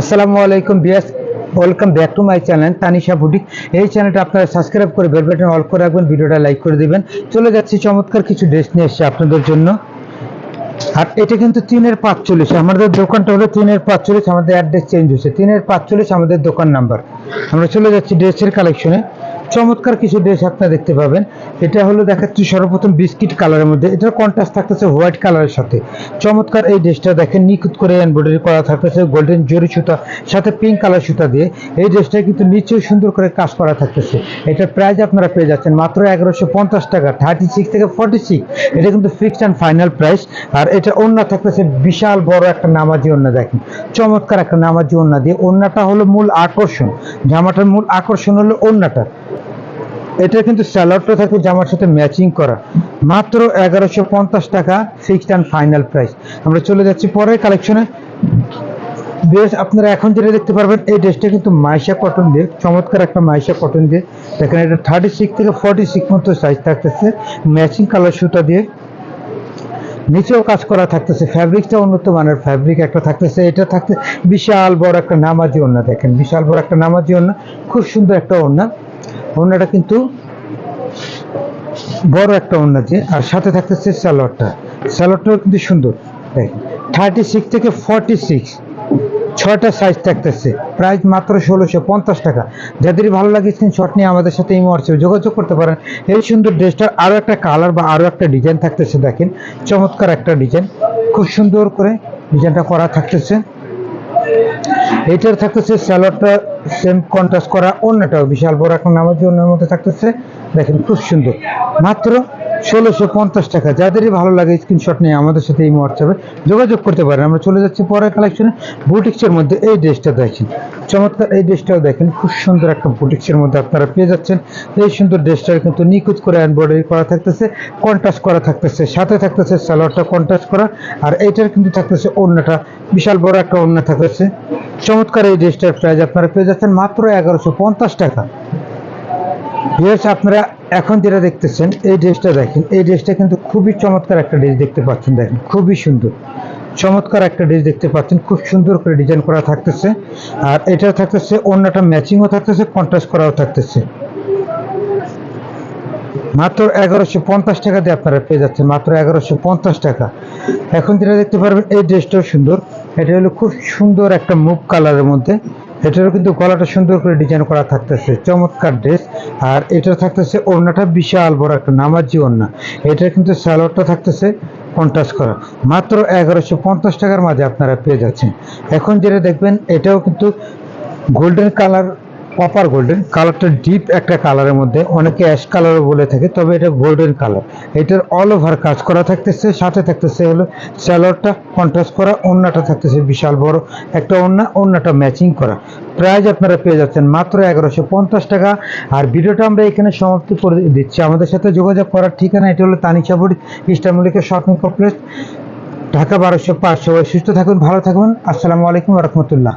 আসসালামু আলাইকুম বিয়াস welcome back to my channel Tanisha boutique এই চ্যানেলটা আপনারা সাবস্ক্রাইব করে বেল বাটন অল করে রাখবেন, ভিডিওটা লাইক করে দিবেন। চলে যাচ্ছি চমৎকার কিছু ড্রেস নিয়ে এসেছি আপনাদের জন্য। আর এটা কিন্তু তিনের পাঁচচল্লিশ, আমাদের দোকানটা হলো তিনের পাঁচচল্লিশ, আমাদের অ্যাড্রেস চেঞ্জ হয়েছে। তিনের পাঁচচল্লিশ, আমাদের দোকান নাম্বার আমরা চলে যাচ্ছি ড্রেসের কালেকশনে চমৎকার কিছু ড্রেস আপনারা দেখতে পাবেন। এটা হলো দেখাচ্ছি সর্বপ্রথম বিস্কিট কালারের মধ্যে। এটার কন্ট্রাস্ট থাকতেছে হোয়াইট কালারের সাথে। চমৎকার এই ড্রেসটা দেখেন, নিখুঁত করে এমব্রয়ডারি করা থাকতেছে গোল্ডেন জরি সুতা, সাথে পিঙ্ক কালার সুতা দিয়ে। এই ড্রেসটা কিন্তু নিচেও সুন্দর করে কাজ করা থাকতেছে। এটার প্রাইস আপনারা পেয়ে যাচ্ছেন মাত্র এগারোশো পঞ্চাশ টাকা থার্টি সিক্স থেকে ফর্টি সিক্স এটা কিন্তু ফিক্সড অ্যান্ড ফাইনাল প্রাইস আর এটা ওন্না থাকতেছে, বিশাল বড় একটা নামাজি ওন্না দেখেন। চমৎকার একটা নামাজি ওন্না দিয়ে। ওন্নাটা হলো মূল আকর্ষণ। জামাটার মূল আকর্ষণ হলো ওন্নাটা এটা কিন্তু স্যালাডটা থাকে জামার সাথে ম্যাচিং করা। মাত্র এগারোশো পঞ্চাশ টাকা ফিক্সড অ্যান্ড ফাইনাল প্রাইস আমরা চলে যাচ্ছি পরের কালেকশনে বেশ, আপনারা এখন যেটা দেখতে পারবেন, এই ড্রেসটা কিন্তু মাইশা কটন দিয়ে, চমৎকার একটা মাইশা কটন দিয়ে। দেখেন, এটা থার্টি সিক্স থেকে ফর্টি সিক্স মতো সাইজ থাকতেছে ম্যাচিং কালার সুতা দিয়ে। নিচেও কাজ করা থাকতেছে ফ্যাব্রিকটা উন্নত মানের ফ্যাব্রিক একটা থাকতেছে। এটা থাকতে বিশাল বড় একটা নামাজি ওন্না দেখেন, বিশাল বড় একটা নামাজি ওন্না খুব সুন্দর একটা ওন্না ওন্নাটা কিন্তু বড় একটা ওন্না যে, আর সাথে থাকতেছে স্যালোয়ারটা। স্যালোয়ারটাও কিন্তু সুন্দর। থার্টি সিক্স থেকে ফর্টি সিক্স ছয়টা সাইজ থাকতেছে। প্রাইস মাত্র ষোলোশো পঞ্চাশ টাকা। যাদেরই ভালো লাগে স্ক্রিনশট নিয়ে আমাদের সাথে এই হোয়াটসঅ্যাপে যোগাযোগ করতে পারেন। এই সুন্দর ড্রেসটার আরও একটা কালার বা আরও একটা ডিজাইন থাকতেছে, দেখেন। চমৎকার একটা ডিজাইন খুব সুন্দর করে ডিজাইনটা করা থাকতেছে। এটার থাকতেছে স্যালোডটা সেম কন্ট্রাস্ট করা অন্যটাও বিশাল বড় এখন আমার জন্য মধ্যে থাকতেছে। দেখেন খুব সুন্দর। মাত্র ষোলোশো পঞ্চাশ টাকা। যাদেরই ভালো লাগে স্ক্রিনশট নিয়ে আমাদের সাথে এই হোয়াটসঅ্যাপে যোগাযোগ করতে পারেন। আমরা চলে যাচ্ছি পরের কালেকশনে বুটিক্সের মধ্যে এই ড্রেসটা দেখেন। চমৎকার এই ড্রেসটাও দেখেন। খুব সুন্দর একটা বুটিক্সের মধ্যে আপনারা পেয়ে যাচ্ছেন। এই সুন্দর ড্রেসটা কিন্তু নিখুঁত করে এমব্রয়ডারি করা থাকতেছে কন্ট্রাস্ট করা থাকতেছে, সাথে থাকতেছে সালোয়ারটা কন্ট্রাস্ট করা। আর এইটার কিন্তু থাকতেছে অন্যটা বিশাল বড় একটা অন্য থাকতেছে। চমৎকার এই ড্রেসটার প্রাইস আপনারা পেয়ে যাচ্ছেন মাত্র এগারোশো পঞ্চাশ টাকা। আপনারা এখন যেটা দেখতেছেন, এই ড্রেসটা দেখেন, এই ড্রেসটা কিন্তু খুবই চমৎকার একটা ড্রেস দেখতে পাচ্ছেন, দেখেন, খুবই সুন্দর। চমৎকার একটা ড্রেস দেখতে পাচ্ছেন, খুব সুন্দর করে ডিজাইন করা থাকতেছে। আর এটা থাকতেছে, অন্যটা ম্যাচিংও থাকতেছে কন্ট্রাস্ট করাও থাকতেছে। মাত্র এগারোশো পঞ্চাশ টাকা দিয়ে আপনারা পেয়ে যাচ্ছেন, মাত্র এগারোশো পঞ্চাশ টাকা। এখন যেটা দেখতে পারবেন, এই ড্রেসটাও সুন্দর। এটা হলো খুব সুন্দর একটা মুভ কালারের মধ্যে। এটারও কিন্তু গলাটা সুন্দর করে ডিজাইন করা থাকতেছে। চমৎকার ড্রেস আর এটা থাকতেছে ওড়নাটা বিশাল বড় একটা নামাজি ওড়না। এটা কিন্তু স্যালোয়ারটা থাকতেছে পঞ্চাশ করা। মাত্র এগারোশো পঞ্চাশ টাকার মাঝে আপনারা পেয়ে যাচ্ছেন। এখন যেটা দেখবেন, এটাও কিন্তু গোল্ডেন কালার কপার গোল্ডেন কালারটা ডিপ একটা কালারের মধ্যে, অনেকে অ্যাশ কালারও বলে থাকে, তবে এটা গোল্ডেন কালার এটার অল ওভার কাজ করা থাকতেছে, সাথে থাকতেছে হলো স্যালোয়ারটা কন্ট্রাস্ট করা ওন্নাটা থাকতেছে বিশাল বড়, একটা ওন্না ওন্নাটা ম্যাচিং করা। প্রাইস আপনারা পেয়ে যাচ্ছেন মাত্র এগারোশো পঞ্চাশ টাকা। আর ভিডিওটা আমরা এখানে সমাপ্তি করে দিচ্ছি। আমাদের সাথে যোগাযোগ করার ঠিকানা, এটা হলো তানিশাপুর ইস্টামলিকের শপিং কমপ্লেক্স। ঢাকা বারোশো পাঁচশো সুস্থ থাকুন, ভালো থাকুন। আসসালামু আলাইকুম রহমতুল্লাহ।